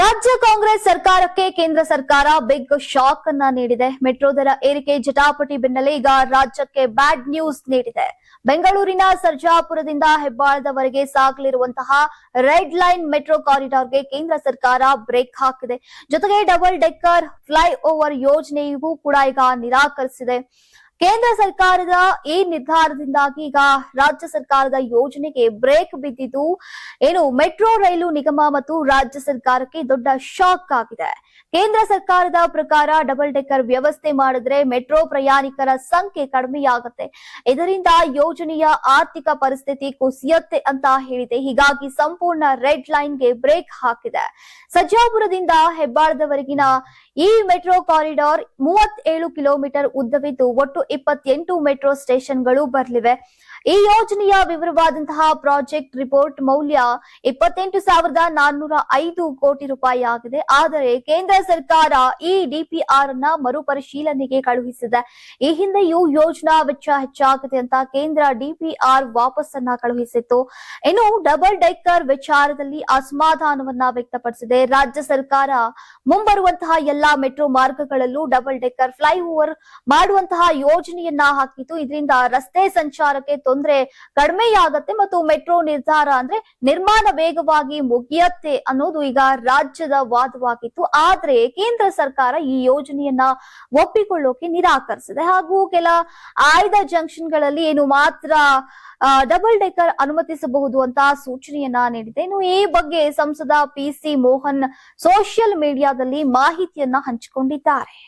ರಾಜ್ಯ ಕಾಂಗ್ರೆಸ್ ಸರ್ಕಾರಕ್ಕೆ ಕೇಂದ್ರ ಸರ್ಕಾರ ಬಿಗ್ ಶಾಕ್ ಅನ್ನ ನೀಡಿದೆ. ಮೆಟ್ರೋ ದರ ಏರಿಕೆ ಜಟಾಪಟಿ ಬೆನ್ನಲ್ಲೇ ಈಗ ರಾಜ್ಯಕ್ಕೆ ಬ್ಯಾಡ್ ನ್ಯೂಸ್ ನೀಡಿದೆ. ಬೆಂಗಳೂರಿನ ಸರ್ಜಾಪುರದಿಂದ ಹೆಬ್ಬಾಳದವರೆಗೆ ಸಾಗಲಿರುವಂತಹ ರೆಡ್ ಲೈನ್ ಮೆಟ್ರೋ ಕಾರಿಡಾರ್ಗೆ ಕೇಂದ್ರ ಸರ್ಕಾರ ಬ್ರೇಕ್ ಹಾಕಿದೆ. ಜೊತೆಗೆ ಡಬಲ್ ಡೆಕ್ಕರ್ ಫ್ಲೈ ಓವರ್ ಯೋಜನೆಯೂ ಕೂಡ ಈಗ ನಿರಾಕರಿಸಿದೆ. ಕೇಂದ್ರ ಸರ್ಕಾರದ ಈ ನಿರ್ಧಾರದಿಂದಾಗಿ ಈಗ ರಾಜ್ಯ ಸರ್ಕಾರದ ಯೋಜನೆಗೆ ಬ್ರೇಕ್ ಬಿದ್ದಿದ್ದು, ಏನು ಮೆಟ್ರೋ ರೈಲು ನಿಗಮ ಮತ್ತು ರಾಜ್ಯ ಸರ್ಕಾರಕ್ಕೆ ದೊಡ್ಡ ಶಾಕ್ ಆಗಿದೆ. ಕೇಂದ್ರ ಸರ್ಕಾರದ ಪ್ರಕಾರ ಡಬಲ್ ಡೆಕ್ಕರ್ ವ್ಯವಸ್ಥೆ ಮಾಡಿದ್ರೆ ಮೆಟ್ರೋ ಪ್ರಯಾಣಿಕರ ಸಂಖ್ಯೆ ಕಡಿಮೆಯಾಗುತ್ತೆ. ಇದರಿಂದ ಯೋಜನೆಯ ಆರ್ಥಿಕ ಪರಿಸ್ಥಿತಿ ಕುಸಿಯತ್ತೆ ಅಂತ ಹೇಳಿದೆ. ಹೀಗಾಗಿ ಸಂಪೂರ್ಣ ರೆಡ್ ಲೈನ್ಗೆ ಬ್ರೇಕ್ ಹಾಕಿದೆ. ಸಜ್ಜಾಪುರದಿಂದ ಹೆಬ್ಬಾಳದವರೆಗಿನ ಈ ಮೆಟ್ರೋ ಕಾರಿಡಾರ್ ಮೂವತ್ತೇಳು ಕಿಲೋಮೀಟರ್ ಉದ್ದವಿದ್ದು ಒಟ್ಟು ಇಪ್ಪತ್ತೆಂಟು ಮೆಟ್ರೋ ಸ್ಟೇಷನ್ಗಳು ಬರಲಿವೆ. ಈ ಯೋಜನೆಯ ವಿವರವಾದಂತಹ ಪ್ರಾಜೆಕ್ಟ್ ರಿಪೋರ್ಟ್ ಮೌಲ್ಯ ಇಪ್ಪತ್ತೆಂಟು ಸಾವಿರದ ನಾನ್ನೂರ ಐದು ಕೋಟಿ ರೂಪಾಯಿ ಆಗಿದೆ. ಆದರೆ ಕೇಂದ್ರ ಸರ್ಕಾರ ಈ ಡಿಪಿಆರ್ ಅನ್ನ ಮರುಪರಿಶೀಲನೆಗೆ ಕಳುಹಿಸಿದೆ. ಈ ಹಿಂದೆಯೂ ಯೋಜನಾ ವೆಚ್ಚ ಹೆಚ್ಚಾಗಿದೆ ಅಂತ ಕೇಂದ್ರ ಡಿಪಿಆರ್ ವಾಪಸ್ಸನ್ನ ಕಳುಹಿಸಿತ್ತು. ಇನ್ನು ಡಬಲ್ ಡೆಕ್ಕರ್ ವಿಚಾರದಲ್ಲಿ ಅಸಮಾಧಾನವನ್ನ ವ್ಯಕ್ತಪಡಿಸಿದೆ. ರಾಜ್ಯ ಸರ್ಕಾರ ಮುಂಬರುವಂತಹ ಎಲ್ಲಾ ಮೆಟ್ರೋ ಮಾರ್ಗಗಳಲ್ಲೂ ಡಬಲ್ ಡೆಕ್ಕರ್ ಫ್ಲೈಓವರ್ ಮಾಡುವಂತಹ ಯೋಜನೆಯನ್ನ ಹಾಕಿತ್ತು. ಇದರಿಂದ ರಸ್ತೆ ಸಂಚಾರಕ್ಕೆ ತೊಂದರೆ ಕಡಿಮೆಯಾಗತ್ತೆ ಮತ್ತು ಮೆಟ್ರೋ ನಿರ್ಧಾರ ಅಂದ್ರೆ ನಿರ್ಮಾಣ ವೇಗವಾಗಿ ಮುಗಿಯತ್ತೆ ಅನ್ನೋದು ಈಗ ರಾಜ್ಯದ ವಾದವಾಗಿತ್ತು. ಆದ್ರೆ ಕೇಂದ್ರ ಸರ್ಕಾರ ಈ ಯೋಜನೆಯನ್ನ ಒಪ್ಪಿಕೊಳ್ಳೋಕೆ ನಿರಾಕರಿಸಿದೆ. ಹಾಗೂ ಕೆಲ ಆಯ್ದ ಜಂಕ್ಷನ್ಗಳಲ್ಲಿ ಏನು ಮಾತ್ರ ಡಬಲ್ ಡೆಕ್ಕರ್ ಅನುಮತಿಸಬಹುದು ಅಂತ ಸೂಚನೆಯನ್ನ ನೀಡಿದೆ. ಇನ್ನು ಈ ಬಗ್ಗೆ ಸಂಸದ ಪಿ ಸಿ ಮೋಹನ್ ಸೋಷಿಯಲ್ ಮೀಡಿಯಾದಲ್ಲಿ ಮಾಹಿತಿಯನ್ನ ಹಂಚಿಕೊಂಡಿದ್ದಾರೆ.